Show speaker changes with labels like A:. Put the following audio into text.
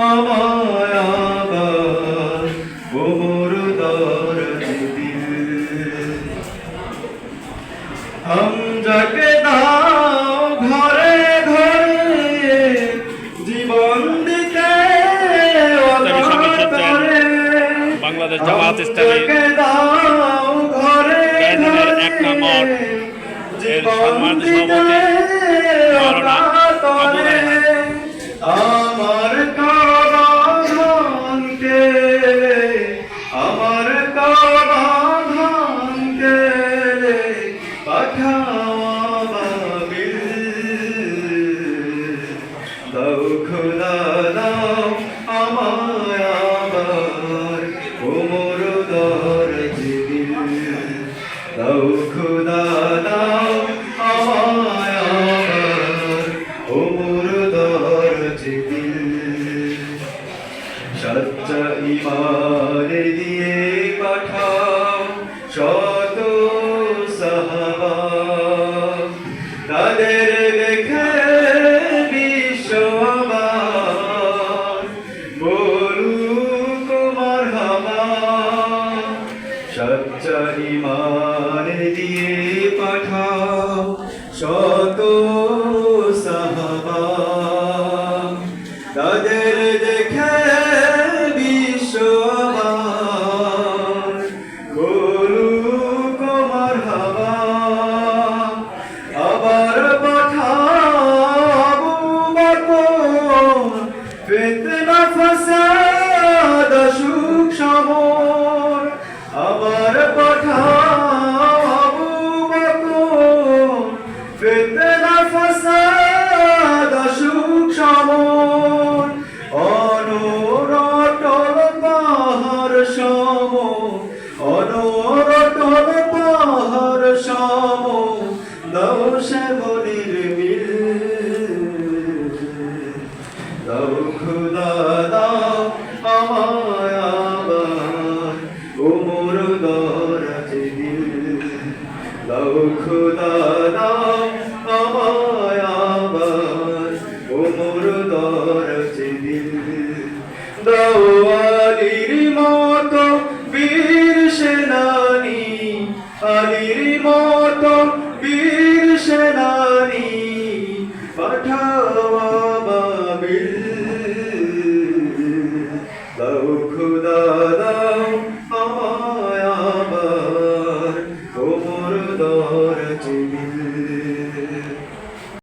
A: আমায় আবার ওমর দরদি দিল হামজাকে দাও ঘরে ঘরে জীবন দিতে
B: বাংলাদেশ জামায়াত ইসলামী
A: দাও ঘরে
B: এক নম্বর। এর সম্মানিত সভাপতি
A: খোদা দাও আমায় আবার কোমর দর দিল দাও খোদা দাও আমায় আবার কোমর দর দিল দিয়ে পাঠাও শত সাহাবা। তাদের দেখে ফিতনা ফাসাদ সুখ সমর আবার পাঠাবো বকর ফেতনা ফাসাদ সুখ সমর খুদা দাও আমায় আবার ওমর দরাজ দিল দাও